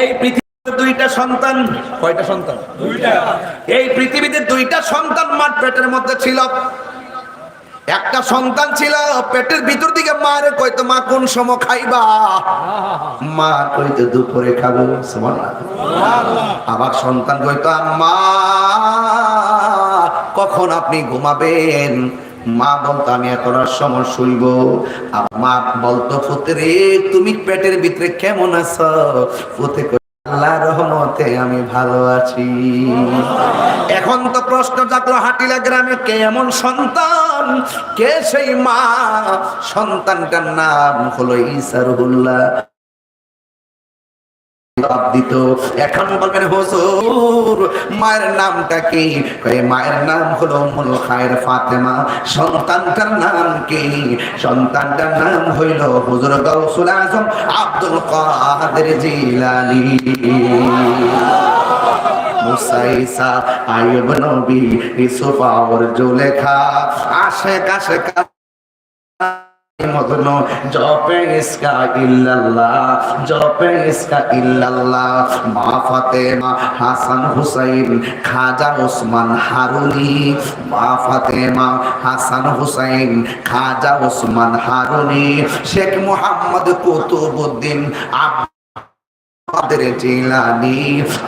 এই পৃথিবীতে দুইটা সন্তান কয়টা সন্তান? এই পৃথিবীতে দুইটা সন্তান মার পেটের মধ্যে ছিল। একটা সন্তান ছিল পেটের ভিতর দিকে মারে কইতো মা কোন সময় খাইবা? মা কইতো দুপুরে খাব। আবার সন্তান কইতো আম্মা কখন আপনি ঘুমাবেন? মা বলতো, আমি এখন আর সময় শুইব। আর মা বলতো পুত্রে তুমি পেটের ভিতরে কেমন আছো? পুতে আল্লাহ রহমতে আমি ভালো আছি। এখন তো প্রশ্ন জাগলো, হাটিলা গ্রামে কে এমন সন্তান? কে সেই মা? সন্তানটার নাম হলো ইসারুল্লাহ দিত। এখন বলবেন, হুজুর, মায়ের নামটা কি? মায়ের নাম হলো উম্মুল খায়ের ফাতেমা। সন্তানটার নাম কি? সন্তানটার নাম হইল হুজুর গাউসুল আজম আব্দুল কাদের জিলানী। মুসাইসা আইব নবী, ইউসুফ আর জুলেখা মগ্ন জপে ইসকা ইল্লাল্লাহ, জপে ইসকা ইল্লাল্লাহ। মা ফাতেমা হাসান হুসাইন, খাজা ওসমান হারুনি। মা ফাতেমা হাসান হুসাইন, খাজা ওসমান হারুনি। শেখ মোহাম্মদ কুতুবউদ্দিন আব্দুল জিলানি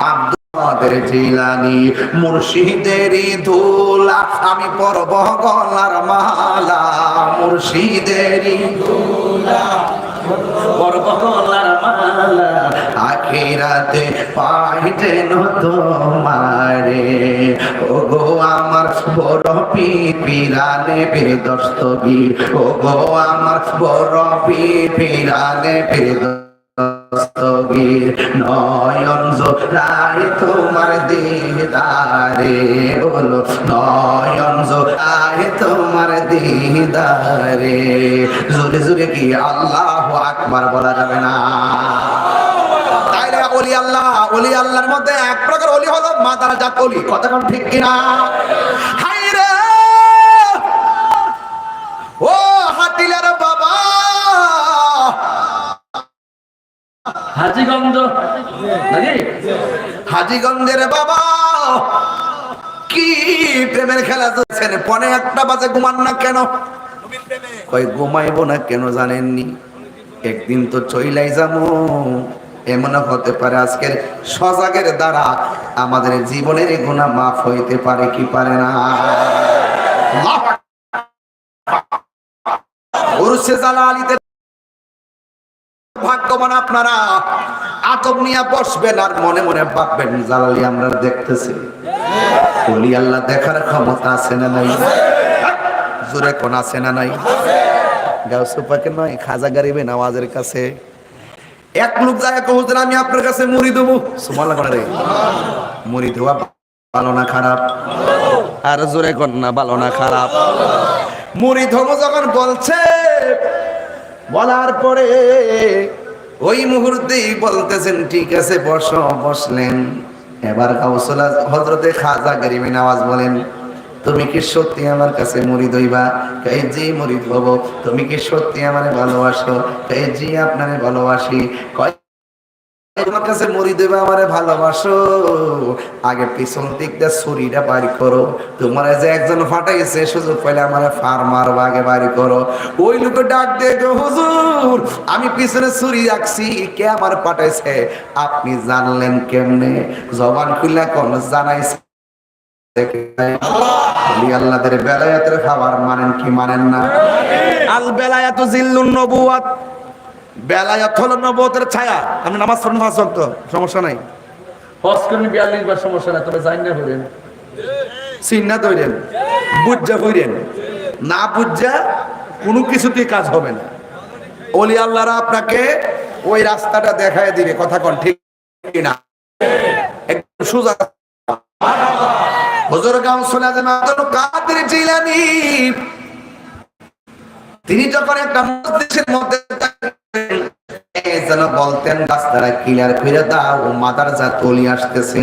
আব্দুল কাদের জিলানি মুর্শিদেরই ধুলা আমি পরব গলার মালা মুর্শিদেরই আখিরাতে পাই যেন তোমারে। ও গো আমার বড় পি পিরানে পীর দস্তগীর ও গো আমার বড় পি পিরানে দস্তগীর নয়ন জোড়ায় তোমার দিদারে বলো, নয়ন জোড়ায় তোমার দিদারে। জোরে জোরে কি আল্লাহ আকবার বলা যাবে না? অলি আল্লাহ, অলি আল্লাহর মধ্যে এক প্রকার অলি হলো মাদার জাত অলি। কতক্ষণ ঠিক কিনা? হাজিগঞ্জ। নাকি? হাজিগঞ্জের বাবা, কি প্রেমের খেলা চলছেন পনে একটা বাজে ঘুমান না কেন? কই ঘুমাইবো না কেন জানেননি? একদিন তো চইলাই যাব। এমন হতে পারে আজকের সজাগের দ্বারা আমাদের জীবনের গুণা মাফ হইতে পারে কি পারে না। জালালিতে ভাগ্যবান আপনারা আতব নিয়ে বসবেন আর মনে মনে ভাববেন, জালালি আমরা দেখতেছি। অলি আল্লাহ দেখার ক্ষমতা আছে না নাই? জোরে কোন আছে না নাই? গাউসু পাকে নয়, খাজা নওয়াজের কাছে। এক লোক যায় আমি আপনার কাছে মুড়ি দেবো। করে মুড়ি দেওয়া ভালো না খারাপ? আর জোরে কোন না, ভালো না খারাপ? মুড়ি ধমো যখন বলছে, বলার পরে ওই মুহূর্তেই বলতেছেন, ঠিক আছে, বস। বসলেন। এবার কাউসলা হজরতে খাজা গরিবিন আওয়াজ বলেন, তুমি কি সত্যি আমার কাছে মুড়ি দইবা? এই জি মরিদ হব তুমি কি সত্যি আমার ভালোবাসো? এই জি, আপনারে ভালোবাসি। কয় কাছে মরি দেবে, আমারে ভালোবাসো। আগে পিছন দিক দিয়ে ছুরিটা বাড়ি করো। তোমার যে একজন ফাটাইছে, সুযোগ পাইলে আমার ফার্মার আগে বাড়ি করো। ওই লোকে ডাক দিয়ে হুজুর, আমি পিছনে ছুরি রাখছি, কে আমার পাঠাইছে আপনি জানলেন কেমনে? জবান খুললে কোন জানাইছে বেলায়াতের খাবার মানেন কি মানেন না? আল বেলায়াতু জিল্লুন নবুয়াত বেলায়াত হলো নবুয়তের ছায়া। আপনি নামাজ পড়েন পাঁচ ওয়াক্ত সমস্যা নাই। হজ করেন বিয়াল্লিশ বার সমস্যা না তবে না হলেন চিন্না তৈরেন বুঝা হইরেন না বুঝা কোনো কিছুতেই কাজ হবে না। ওলি আল্লাহরা আপনাকে ওই রাস্তাটা দেখায় দিবে কথা কন ঠিক না একদম সোজা। হুজুর গাঁও শোনা যেন কাদের জিলানী? তিনি যখন একটা মসজিদের মধ্যে যেন বলতেন, রাস্তাটা ক্লিয়ার করে দাও, মাদার যা তলি আসতেছে।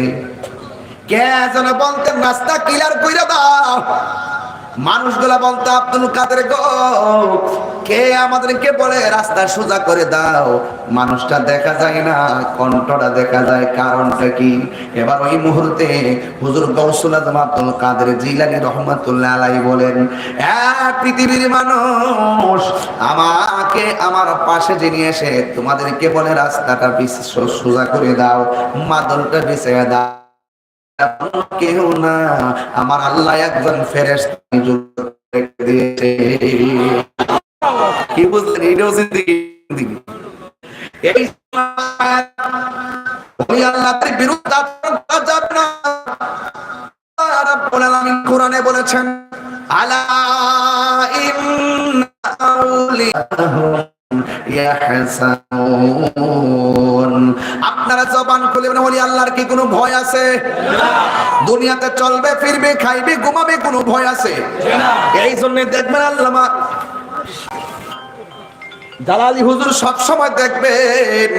কে যেন বলতেন, রাস্তা ক্লিয়ার করে দাও। মানুষগুলা বলতো, আব্দুল কাদের গো, কে আমাদেরকে বলে রাস্তা সোজা করে দাও? মানুষটা দেখা যায় না, কণ্ঠটা দেখা যায়, কারণটা কি? এবার ওই মুহূর্তে হুজুর গৌসুল আজম আব্দুল কাদের জিলানি রহমতুল্লাহ আলাই বলেন, "এ পৃথিবীর মানুষ, আমাকে আমার পাশে যিনি এসে তোমাদেরকে বলে রাস্তাটা সোজা করে দাও, মাদলটা বিছিয়ে দাও। কেউ না। আমার আল্লাহ একজন নিযুক্ত দিয়েছে। কি বুঝলেন? এটাও। এই ওই আল্লাহর বিরুদ্ধে আচরণ যাবে না। বলেছেন আল্লাহর কি কোনো ভয় আছে? দুনিয়াতে চলবে, ফিরবে, খাইবে, ঘুমাবে, কোনো ভয় আছে? এই জন্য দেখবেন আল্লামা দালালি হুজুর সব সময় দেখবেন,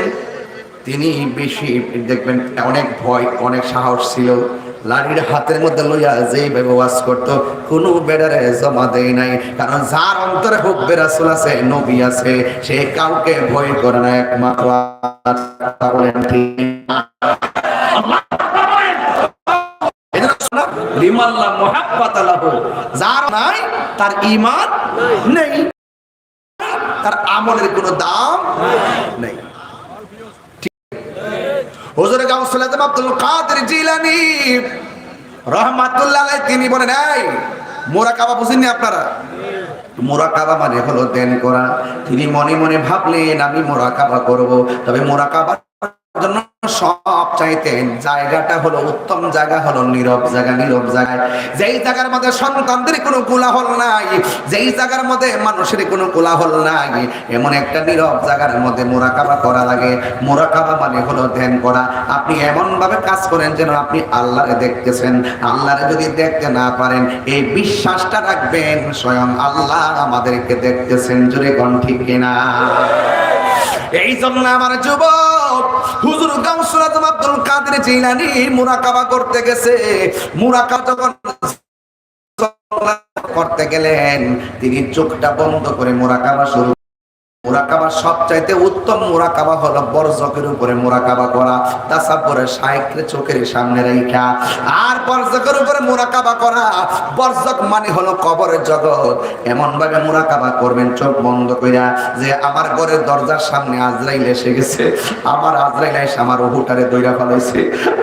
তিনি বেশি দেখবেন, অনেক ভয়, অনেক সাহস ছিল। লাড়ির হাতের মধ্যে লইয়া যেইভাবে ওয়াজ করতো, কোনো বেড়ারে জমা দেয় নাই। কারণ যার অন্তরে হোক বেরাসুল আছে, নবী আছে, সে কাউকে ভয় করে না, একমাত্র নাই, তার নেই। তার আমলের কোনো দাম নেই। হুজুর গাউসুল আব্দুল কাদের জিলানি রহমাতুল্লাহ তিনি বলেন, এই মোরাকাবা বুঝেননি আপনারা? মোরাকাবা মানে হলো দেন করা। তিনি মনে মনে ভাবলেন, আমি মোরাকাবা করব। তবে মোরাকাবার জন্য সব চাইতেন জায়গাটা হলো উত্তম জায়গা, হলো নীরব জায়গা নীরব জায়গা যেই জায়গার মধ্যে সন্তানদের কোনো কোলাহল নাই, যেই জায়গার মধ্যে মানুষের কোনো কোলাহল নাই, এমন একটা নীরব জায়গার মধ্যে মোরাকাবা করা লাগে। মোরাকাবা মানে হলো ধ্যান করা। আপনি এমন ভাবে কাজ করেন যেন আপনি আল্লাহরে দেখতেছেন। আল্লাহরে যদি দেখতে না পারেন, এই বিশ্বাসটা রাখবেন, স্বয়ং আল্লাহ আমাদেরকে দেখতেছেন। জুড়ে কোন ঠিক কিনা এই জন্য আমার যুবক, হুজুর গাউসুল আব্দুল কাদের জিলানি মুরাকাবা করতে গেছে। মুরাকাবা যখন করতে গেলেন, তিনি চোখটা বন্ধ করে মোরাকাবা শুরু মোরাকাবা সবচাইতে উত্তম মোরাকাবা হলো বরজকের উপরে মোরাকাবা করা, তাসাব্বরে শাইকরে চোখের সামনে রেখা। আর বরজকের উপরে মোরাকাবা করা, বরজক মানে হলো কবরের জগৎ। এমন ভাবে মোরাকাবা করবেন, চোখ বন্ধ কইরা যে আমার ঘরের দরজার সামনে আজরাইল এসে গেছে। আমার আজরাইল এসে আমার ওহুটারে দইরা ফেলাইছে।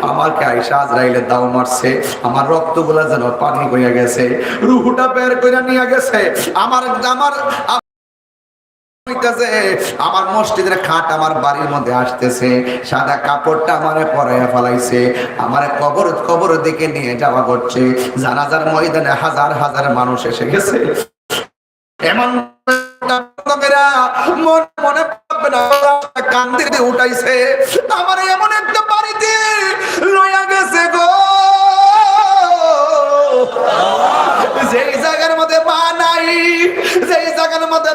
আমাকে আইসা আজরাইলে দাও মারছে। আমার রক্তগুলা যেন পানি হইয়া গেছে। রুহুটা বের কইরা নিয়ে গেছে। আমার আমার আমার মসজিদের খাট আমার বাড়ির মধ্যে আসতেছে, সাদা কাপড়টা আমারে পরাইয়া ফেলাইছে, আমার কবর কবর দিকে নিয়ে যাওয়া করছে। জানাজার ময়দানে হাজার হাজার মানুষ এসে গেছে। এমন মন মনে দিয়ে উঠাইছে। আমার এমন একটা বাড়িতে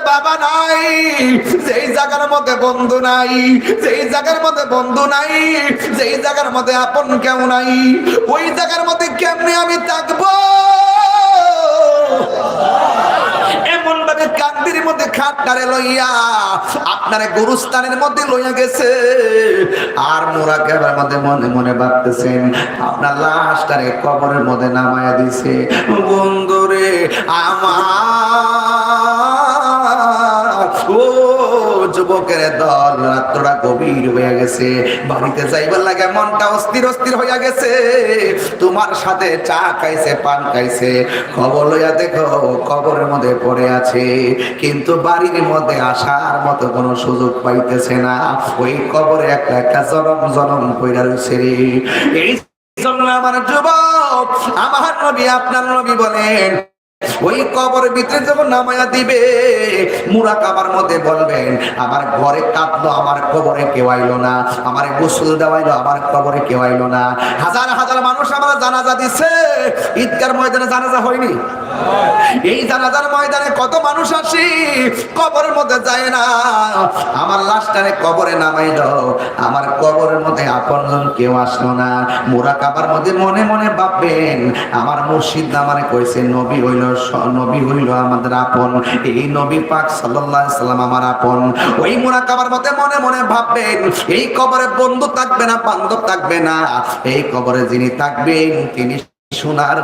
বাবা নাই, যেই জায়গার মধ্যে বন্ধু নাই, যেই জায়গার মধ্যে বন্ধু নাই, যেই জায়গার মধ্যে আপন কেউ নাই, ওই জায়গার মধ্যে কেমনে আমি থাকব? লইয়া আপনারে মধ্যে লইয়া গেছে। আর মোরা কেবার মধ্যে মনে মনে ভাবতেছেন, আপনার লাশটারে কবরের মধ্যে নামায়া দিছে। বন্ধুরে, আমার যুবকের দল, রাত্রটা গভীর হয়ে গেছে। বাড়িতে যাইবার লাগে মনটা অস্থির অস্থির হইয়া গেছে। তোমার সাথে চা খাইছে, পান খাইছে। খবর লইয়া দেখো, কবরের মধ্যে পড়ে আছে। কিন্তু বাড়ির মধ্যে আসার মতো কোনো সুযোগ পাইতেছে না। ওই কবরে একটা একটা জনম জনম কইরা রয়েছে এই জন্য আমার যুবক, আমার নবী, আপনার নবী বলেন ওই কবর ভিতরে যখন নামায়া দিবে, মুরা কাবার মধ্যে বলবেন, আমার ঘরে কাঁদলো, আমার কবরে কেউ আইলো না। আমার গোসল দেওয়াইলো, আমার কবরে কেউ আইলো না। হাজার হাজার মানুষ আমার জানাজা দিছে। ঈদগার ময়দানে জানাজা হয়নি। এই জানাজার ময়দানে কত মানুষ আসি, কবরের মধ্যে যায় না। আমার লাশটারে কবরে নামাইলো, আমার কবরের মধ্যে আপনজন কেউ আসলো না। মুরা কাবার মধ্যে মনে মনে ভাববেন, আমার মুর্শিদ আমারে কইছে নবী হইল নবী হইল আমাদের আপন। এই নবী পাক সাল্লাম আমার আপন। ওই মুরাকাবার মতে মনে মনে ভাববেন, এই কবরে বন্ধু থাকবে না, বান্ধব থাকবে না। এই কবরে যিনি থাকবেন, তিনি সোনার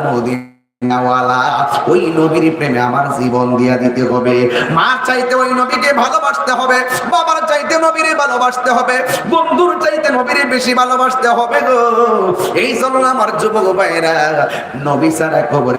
ওই নবীর প্রেমে আমার জীবন দিয়া দিতে হবে। মা চাইতে ওই নবীকে ভালোবাসতে হবে, বাবার চাইতে নবীরে ভালোবাসতে হবে, বন্ধুর চাইতে নবীরে বেশি ভালোবাসতে হবে গো। এই জন্য আমার যুবক ভাইরা নবী ছাড়া কবরে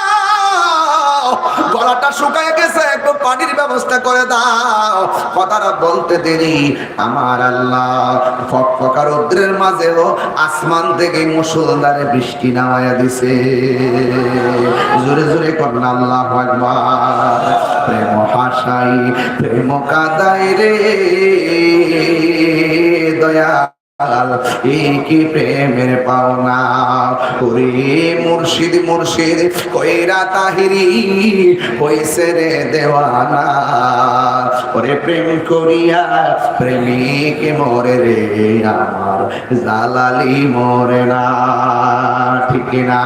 গলাটা শুকায় গেছে, একটু পানির ব্যবস্থা করে দাও। কথাটা বলতে দেরি, আমার আল্লাহ। ফকফকা রৌদ্রের মাঝেও আসমান থেকে মুসলধারে বৃষ্টি নামায়া দিছে। জোরে জোরে করুন আল্লাহ আকবার। প্রেম হাসাই, প্রেম কাদাই রে। দয়া কি প্রেমের পাওনা মুর্শিদ মুর্শিদ কইরা তাহিরি হইছে রে দেওয়ানা। ওরে প্রেম করিয়া প্রেমিক মরে রে, আমার জালালি মরে না, ঠিক না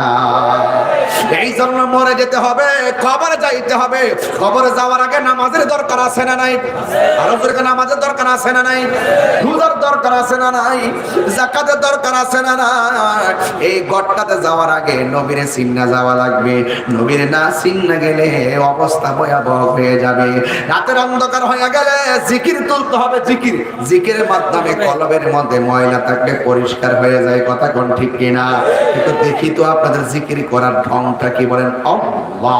এই জন্য মরে যেতে হবে খবরে যাইতে হবে। খবরে যাওয়ার আগে নামাজের দরকার আছে না নাই? আরও জোরে নামাজের দরকার আছে না নাই? দরকার আছে না নাই? জাকাতের দরকার আছে না নাই? এই যাওয়ার আগে সিন্না যাওয়া লাগবে। না সিন্না গেলে অবস্থা ভয়াবহ হয়ে যাবে। রাতের অন্ধকার হয়ে গেলে জিকির তুলতে হবে, জিকির। জিকিরের মাধ্যমে কলবের মধ্যে ময়লা থাকলে পরিষ্কার হয়ে যায়, কথা কোন ঠিক কিনা? কিন্তু দেখি তো আপনাদের জিকির করার ঢংটা কি বলেন? আল্লাহ।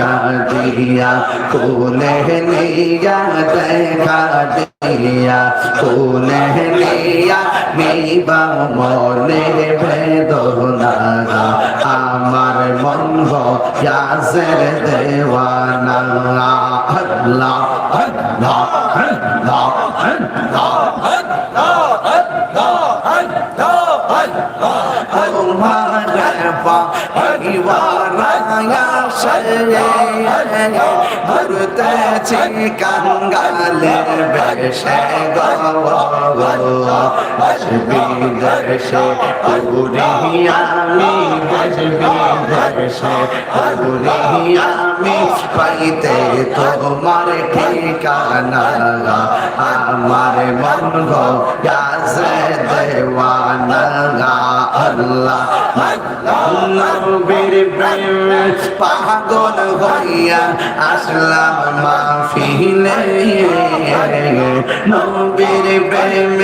দেখা দিয়া কোলে নিয়া দেখা দিয়া কোলে নিয়া নিবা মনে বেদনা আমার মন গাছের দেওয়ানা আল্লাহ আল্লাহ আল্লাহ আল্লাহ ঘুরতেছি কাঙ্গালের বেশে আসবি দর্শে পুরিয়ামি আসবি দর্শে পুরিয়ামি পাইতে তোমার ঠিকানা। আমার মন গো গাছে দেওয়ানা। আল্লাহ, নবীর প্রেম পাগল হইয়া আসলাম মাহফিলে। নবীর প্রেম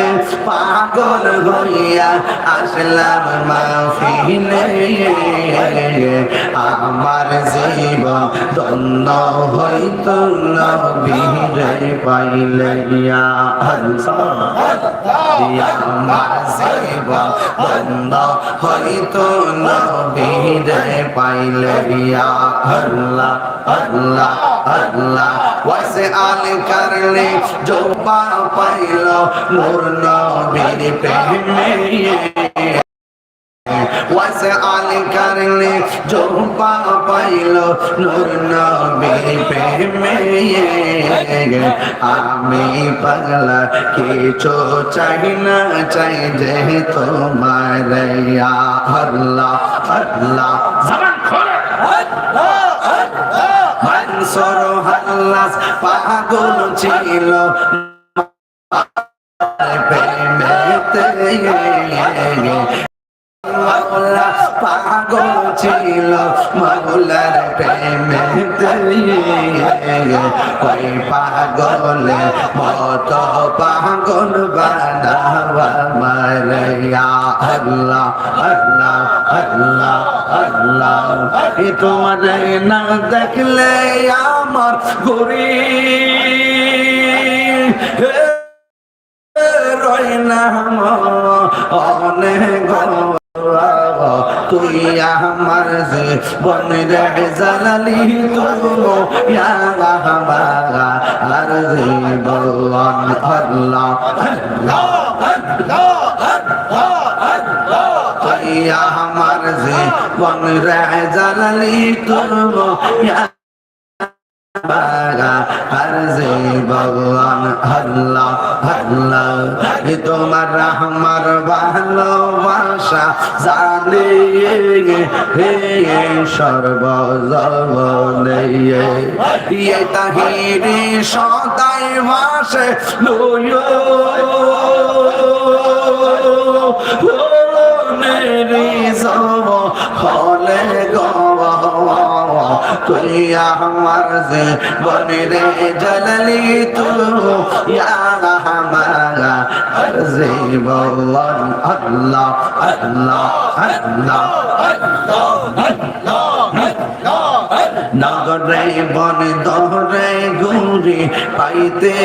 পাগল হইয়া আসলাম মাহফিলে। আমার জীবন দন্ন হইত নবীরে পাইলে আমার জীবন দন্ন হইত নবীরে পাইলে আল্লাহ আল্লাহ আল্লাহ ওয়াসে আল করলে জোবা পাইল নূর নবীর প্রেমে ওয়াসে আল করলে জোবা পাইল নূর নবীর প্রেমে আমি পাগলা কিছু চাই না চাই যে তোমার আল্লাহ আল্লাহ জবান খোলে মানসর হাল্লাস পাগল ছিল। মাওলা পাগল ছিল মাওলার প্রেমেতে ওই পাগলে মত পাগল বানাওয়া মারিয়া আল্লাহ আল্লাহ আল্লাহ আল্লাহ। তোমার না দেখলে আমার গরি রয় না অনেক তুই আমার যে বনে রে জালালি তুলো ইয়া বাবা আর যে বলন আল্লাহ যে বনে রে তুলো ইয়া তোমার আমার ভালোবাসা জানে হে সর্বজবনে এ তাহিরি সদাই মাসে লয় হলে গবা তুই আমার যে বনে জললি তু আমারা যে বলন আল্লাহ আল্লাহ আল্লাহ। নগরে বন দরে গুরি পাইতে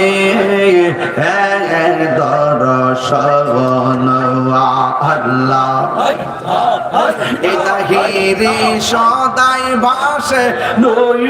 দর সবন আল্লাহ। এটা হিরে সদাই বাসে নয়।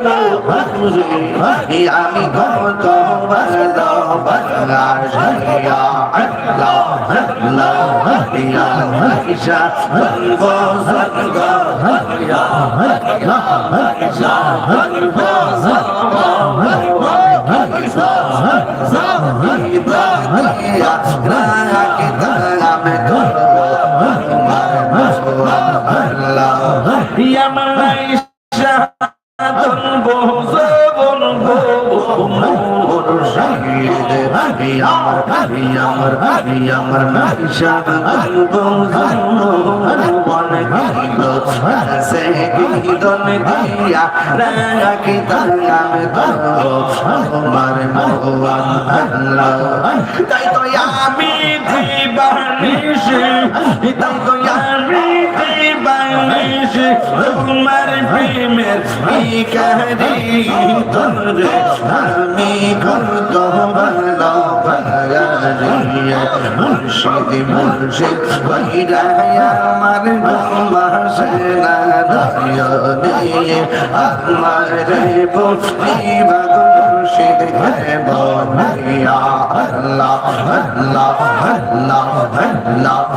ভালোবাসি দেখায় আমি কত আমার না আমি কত আমার আমার শাহ সে গীতন দিয়া রাখি তাঙ্গামে তোমার ভগবান আল্লাহ তাই তো আমি দিবানিসি তাই তো আমি দিবানিসি তোমার প্রেমের ইকারি তোরে আমি কত ভালো মুর্শিদ মুর্শিদ বৈরায়া আমার রে বুঝি মুর্শিদ ভরিয়া আল্লাহ আল্লাহ আল্লাহ আল্লাহ আল্লাহ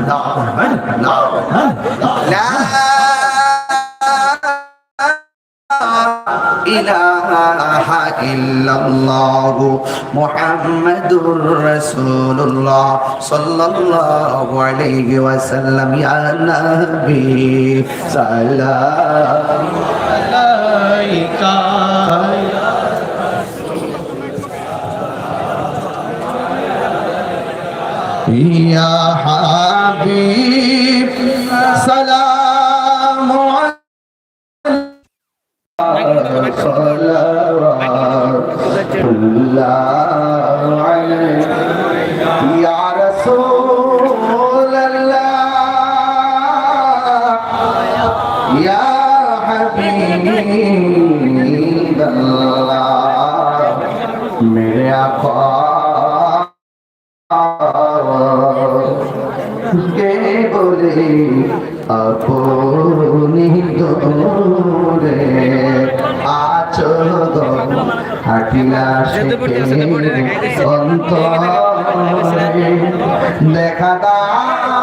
আল্লাহ লা ইলাহা ইল্লাল্লাহ মুহাম্মাদুর রাসূলুল্লাহ সাল্লাল্লাহু আলাইহি ওয়াসাল্লাম। ইয়া নবী সাল্লাল্লাহু আলাইকা। ইয়া হাবিব সালাম ইয়া রাসূল আল্লাহ ইয়া হাবিব। আল্লাহ মেরে আখা আপনি দূরে গো হাটিলা শেখে অন্তরে দেখা দাও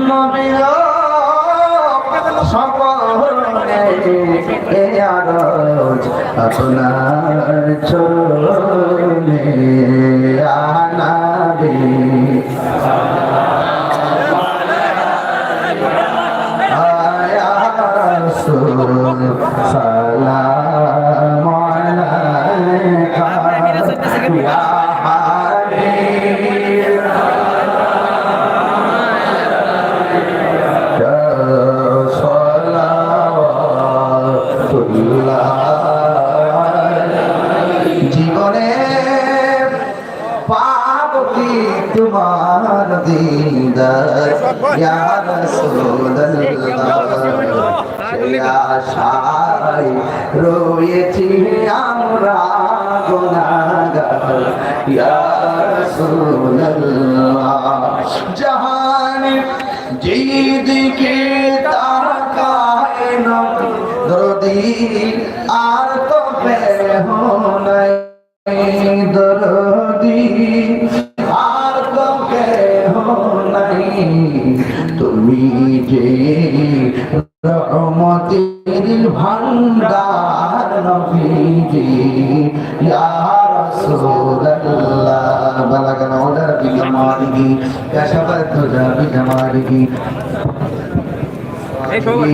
নবীর আনাবি রাসূলুল্লাহ। জাহানে যেদিকে তাকায় جماله يتبدد بجماله صلوا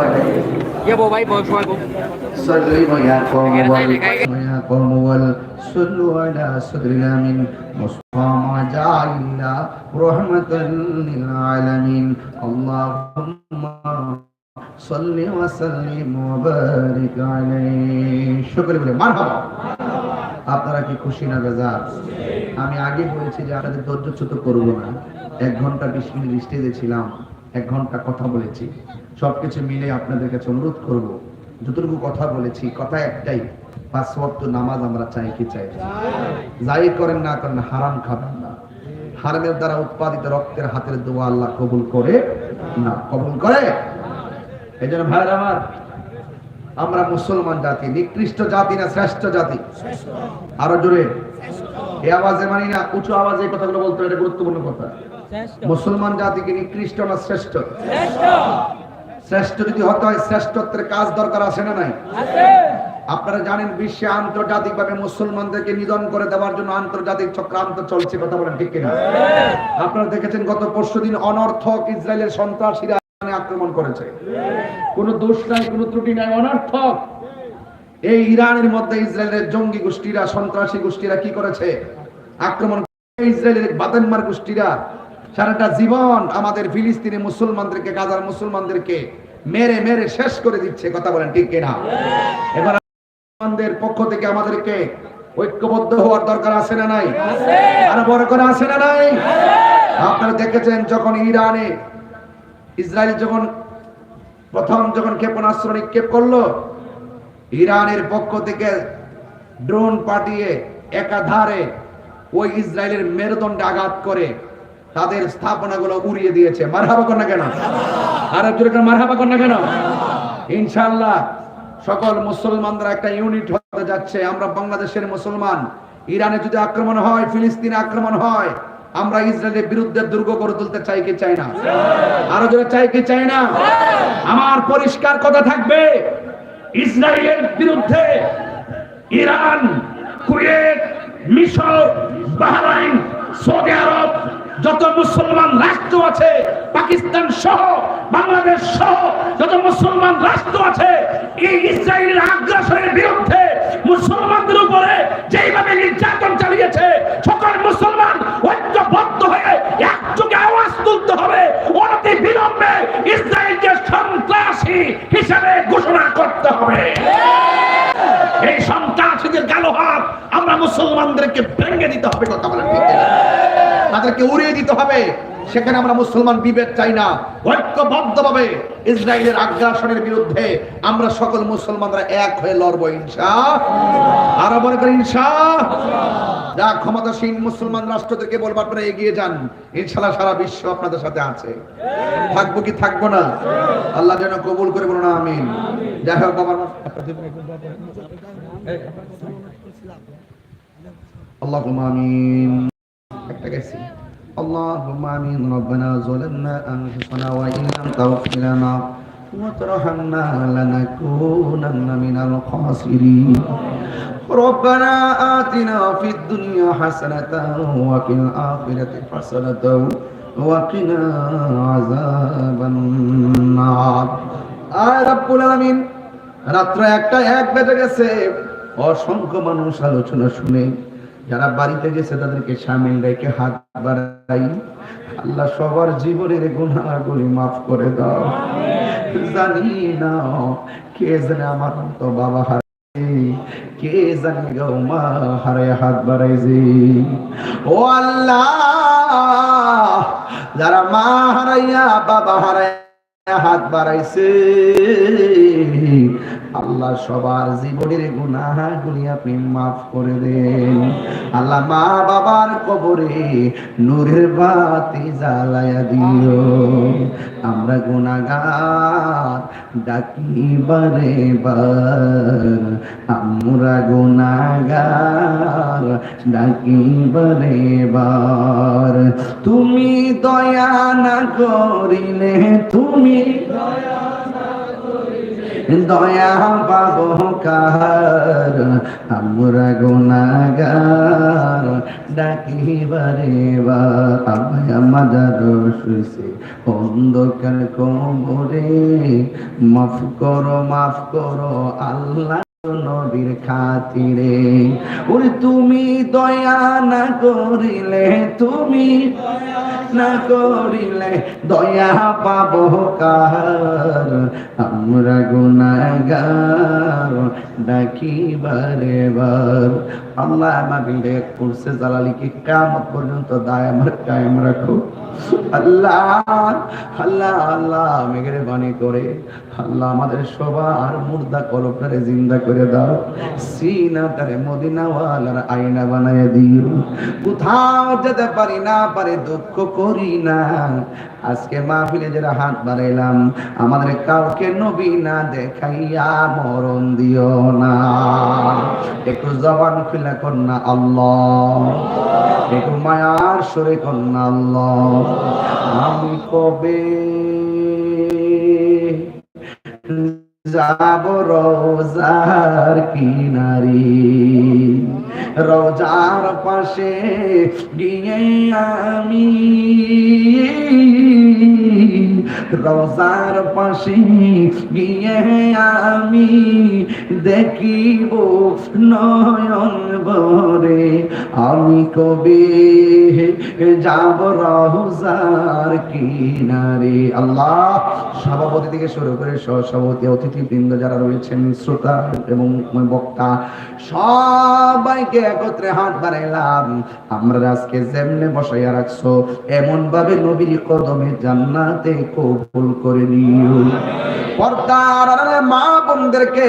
عليه سلموا يا আপনারা কি খুশি না বেজার? আমি আগে বলেছি যে আপনাদের ধৈর্যচ্যুত করব না। এক ঘণ্টা বিশ মিনিট স্টেজে ছিলাম, এক ঘণ্টা কথা বলেছি। সবকিছু মিলে আপনাদের কাছে অনুরোধ করব, যতটুকু কথা বলেছি, কথা একটাই, পাঁচ নামাজ আমরা চাই কি চাই? যাই করেন না করেন, হারাম খাবেন না। হারামের দ্বারা উৎপাদিত রক্তের হাতের দোয়া আল্লাহ কবুল করে না। কবুল করে? এই জন্য ভাইয়ের আমার আমরা মুসলমান জাতি নিকৃষ্ট জাতি না শ্রেষ্ঠ জাতি? আরও জোরে। এই আওয়াজে মানি না উঁচু আওয়াজে কথাগুলো বলতে এটা গুরুত্বপূর্ণ কথা। মুসলমান জাতিকে নিকৃষ্ট না শ্রেষ্ঠ? শ্রেষ্ঠ। যদি হতে হয় শ্রেষ্ঠত্বের কাজ দরকার আছে না নাই? আপনারা জানেন বিশ্বে আন্তর্জাতিক ভাবে মুসলমানদেরকে নিধন করে দেওয়ার জন্য আন্তর্জাতিক চক্রান্ত চলছে কথা বলেন ঠিক কিনা? আপনারা দেখেছেন গত পরশুদিন অনর্থক ইসরায়েলের সন্ত্রাসীরা আক্রমণ করেছে। কোনো দোষ নাই কোনো ত্রুটি নাই অনর্থক। এই ইরানের মধ্যে ইসরায়েলের জঙ্গি গোষ্ঠীরা সন্ত্রাসী গোষ্ঠীরা কি করেছে? আক্রমণ ইসরায়েলের বাদেনমার গোষ্ঠীরা। সারাটা জীবন আমাদের ফিলিস্তিনি মুসলমানদেরকে গাজার মুসলমানদেরকে মেরে মেরে শেষ করে দিচ্ছে কথা বলেন ঠিক কিনা? এবার মুসলমানদের পক্ষ থেকে আমাদেরকে ঐক্যবদ্ধ হওয়ার দরকার আছে না নাই? আরও বড় করে আছে না নাই? আপনারা দেখেছেন যখন ইরানে ইসরায়েল যখন প্রথম যখন ক্ষেপণাস্ত্র নিক্ষেপ করল, ইরানের পক্ষ থেকে ড্রোন পাঠিয়ে একাধারে ওই ইসরায়েলের মেরুদণ্ডে আঘাত করে তাদের স্থাপনাগুলো উড়িয়ে দিয়েছে। মারহাবা না কেন? আর একজন মারহাবা না কেন? ইনশাআল্লাহ সকল মুসলমানরা একটা ইউনিট হতে যাচ্ছে। আমরা বাংলাদেশের মুসলমান। ইরানে যদি আক্রমণ হয়, ফিলিস্তিনে আক্রমণ হয় আমরা ইসরায়েলের বিরুদ্ধে দুর্গ করে তুলতে চাই কি চাই না? আরও জোরে চাই কি চাই না? আমার পরিষ্কার কথা থাকবে, ইসরায়েলের বিরুদ্ধে ইরান, কুয়েত, মিশর, বাহরাইন, সৌদি আরব, যত মুসলমান রাষ্ট্র আছে, পাকিস্তান সহ, বাংলাদেশ সহ, যত মুসলমান রাষ্ট্র আছে, এই ইসরায়েলের আগ্রাসনের বিরুদ্ধে মুসলমানদের উপরে যেইভাবে নির্যাতন চালিয়েছে, সকল মুসলমান ঐক্যবদ্ধ হয়ে একযোগে আওয়াজ তুলতে হবে অনতি বিলম্বে ইসরায়েলকে সন্ত্রাসী হিসাবে ঘোষণা করতে হবে এই সন্ত্রাসীদের গালো হাত আমরা মুসলমানদেরকে ভেঙে দিতে হবে কথা বলেন তাদেরকে উড়িয়ে দিতে হবে। সেখানে আমরা মুসলমান বিভেদ চাই না। ঐক্যবদ্ধভাবে ইসরায়েলের আগ্রাসনের বিরুদ্ধে আমরা সকল মুসলমানরা এক হয়ে লড়বো, ইনশা। আরও মনে করি ইনশা। যা ক্ষমতাসীন মুসলমান রাষ্ট্রদেরকে বলব আপনারা এগিয়ে যান। ইনশাল্লাহ সারা বিশ্ব আপনাদের সাথে আছে। থাকব কি থাকব না? আল্লাহ যেন কবুল করে বলো না আমিন। যাই হোক আমার اللهم آمين একটা গেছি اللهم آمين ربنا ظلمنا أنفسنا وإن لم تغفر لنا وترحمنا لنكونن من الخاسرين ربنا آتنا في الدنيا حسنة وفي الآخرة حسنة وقنا عذاب النار আর রব্বুল আলামিন রাত্র একটা এক বেজে গেছে অসংখ্য মানুষ আলোচনা শুনে যারা বাড়িতে গেছে তাদেরকে সামিল রেখে হাত বাড়াই। আল্লাহ সবার জীবনের গুণাগুলি মাফ করে দাও। জানি না কে জানে আমার তো বাবা হারাই কে জানে গো মা হারায় হাত বাড়াইছে। ও আল্লাহ, যারা মা হারাইয়া বাবা হারাইয়া হাত বাড়াইছে। আল্লাহ সবার জীবনের গুনাহগুলি আপনি মাফ করে দেন। আল্লাহ মা বাবার কবরে নূরের বাতি জ্বালায়া দিও আমরা গুনাহগার, ডাকি, বারে, বার। আমরা গুনাহগার, ডাকি, বারে, বার। তুমি দয়া না করিলে, তুমি দয়া পাব আমরা গুণাগার, ডাকিবারে বা আবাই আমাদের শুইছে। অন্ধকার কবরে মাফ করো মাফ করো, আল্লাহ নবীর খাতিরে। ওরে তুমি দয়া না করিলে, তুমি না করিলে দয়া পাবো কার? আমরা গুনাগার, ডাকিবারে বার আল্লাহ আমাকে করছে জালালিকে কামত পর্যন্ত দায় আমার কায়েম রাখো আল্লাহ আল্লাহ আল্লাহ মেঘের বাণী করে আল্লাহ আমাদের সবার মুর্দা কলপটারে জিন্দা করে দাও। সিনা তারে মদিনাওয়ালার আয়না বানায় দিও। কোথাও যেতে পারি না, পারে দুঃখ করি না। আজকে মাহফিলে যারা হাত বাড়াইলাম, আমাদের কাউকে নবী না দেখাইয়া মরণ দিও না। একটু জবান খুলে কন্যা আল্লাহ, একটু মায়ার সরে কন্যা আল্লাহ। আমি কবে যাব রোজার কিনারি? রোজার পাশে গিয়ে আমি রোজার পাশে গিয়ে আমি দেখিব নয়ন ভরে। আমি কবে যাব রোজার কিনারে? আল্লাহ, সভাপতি থেকে শুরু করে সহসভাপতি, অতিথিবৃন্দ যারা রয়েছেন, শ্রোতা এবং বক্তা, সবাইকে একত্রে হাত বাড়াইলাম। আমরা আজকে যেমনে বসাইয়া রাখছো এমন ভাবে নবীর কদমে জান্নাতে কবুল করে নিও। পর্দার মা বোনদেরকে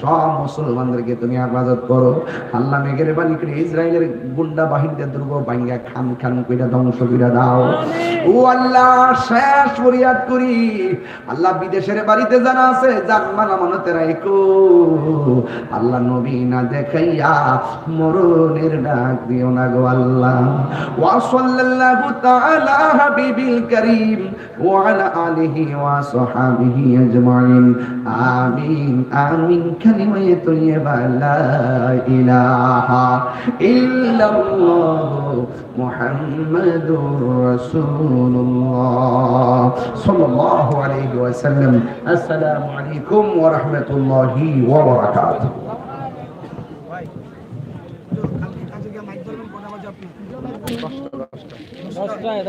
সব মুসলমানদেরকে তুমি হেফাজত করো। আল্লাহ মেঘের বাণী করে ইসরায়েলের গুন্ডা বাহিনীতে দুর্গ বাঙ্গা খান খান কইরা ধ্বংস কইরা দাও। ও আল্লাহ শেষ ফরিয়াদ করি। আল্লাহ বিদেশের বাড়িতে যারা আছে জানমান আমানতে রাখো আল্লাহ নবী না দেখাইয়া মরণের ডাক দিও না গো আল্লাহ। ওয়া সাল্লাল্লাহু তাআলা হাবিবিল করিম। ওয়া আলা আলিহি ওয়া সাহাবিহি আজমাইন আমিন আমিন কালিমায়ে তৈয়বা লা ইলাহা ইল্লাল্লাহ মুহাম্মাদুর রাসূলুল্লাহ সাল্লাল্লাহু আলাইহি ওয়াসাল্লাম আসসালামু আলাইকুম ওয়া রাহমাতুল্লাহি ওয়া বারাকাতুহু দশটায়